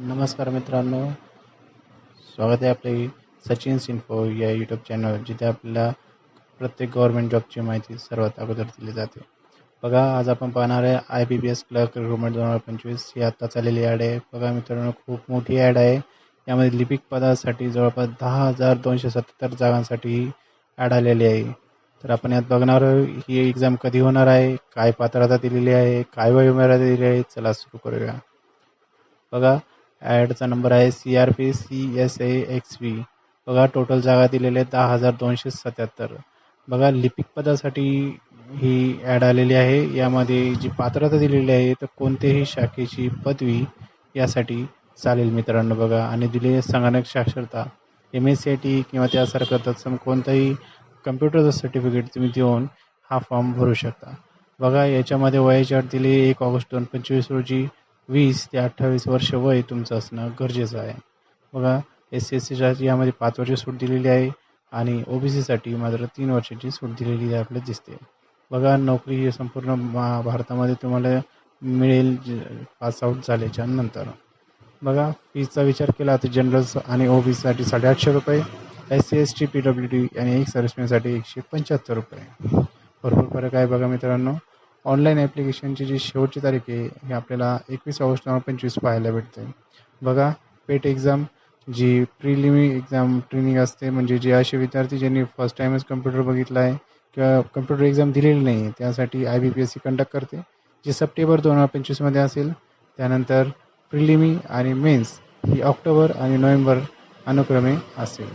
नमस्कार मित्रांनो. स्वागत आहे आपले सचिन सिन्फो या यूट्यूब चॅनल जिथे आपल्याला प्रत्येक गव्हर्मेंट जॉबची माहिती सर्वात अगोदर दिली जाते. बघा आज आपण पाहणार आहे I B P S clerk recruitment दोन हजार पंचवीस ही आत्ता चाललेली ॲड आहे. बघा मित्रांनो खूप मोठी ॲड आहे. यामध्ये लिपिक पदासाठी जवळपास दहा हजार दोनशे सत्तर जागांसाठी ही ॲड आलेली आहे. तर आपण यात बघणार आहोत ही एक्झाम कधी होणार आहे काय पात्रता दिलेली आहे काय वयोमर्यादा दिलेली आहे चला सुरू करूया. बघा ॲडचा नंबर आहे C R P C S A X V बघा टोटल जागा दिलेल्या आहेत दहा हजार दोनशे सत्याहत्तर. बघा लिपिक पदासाठी ही ॲड आलेली आहे. यामध्ये जी पात्रता दिलेली आहे तर कोणत्याही शाखेची पदवी यासाठी चालेल मित्रांनो बघा. आणि दिलेली संगणक साक्षरता. M S C I T किंवा त्यासारखं तत्सम कोणताही कम्प्युटरचं सर्टिफिकेट तुम्ही देऊन हा फॉर्म भरू शकता. बघा याच्यामध्ये वयाची अट दिली एक ऑगस्ट दोन पंचवीस रोजी. वीस ते अठ्ठावीस वर्ष वय तुमचं असणं गरजेचं आहे. बघा एस सी एस सीच्या यामध्ये पाच वर्ष सूट दिलेली आहे आणि ओ बी सीसाठी मात्र तीन वर्षाची सूट दिलेली आहे आपल्याला दिसते. बघा नोकरी ही संपूर्ण मा भारतामध्ये तुम्हाला मिळेल पास आऊट झाल्याच्यानंतर. बघा फीजचा विचार केला तर जनरल आणि ओ बी सीसाठी साडेआठशे रुपये S C S T P W D आणि एक सर्व्हिसमॅनसाठी एकशे पंच्याहत्तर रुपये. भरपूर फरक आहे बघा मित्रांनो. ऑनलाईन ॲप्लिकेशनची जी शेवटची तारीख आहे ही आपल्याला एकवीस ऑगस्ट दोन पंचवीस पाहायला भेटते. बघा पेट एक्झाम जी प्रिलिमी एक्झाम ट्रेनिंग असते म्हणजे जे असे विद्यार्थी ज्यांनी फर्स्ट टाईमच कम्प्युटर बघितला आहे किंवा कम्प्युटर एक्झाम दिलेली नाही आहे त्यासाठी I B P S C conduct करते. जी सप्टेंबर दोन हजार पंचवीसमध्ये असेल त्यानंतर प्रिलिमी आणि मेन्स ही ऑक्टोबर आणि नोव्हेंबर अनुक्रमे असेल.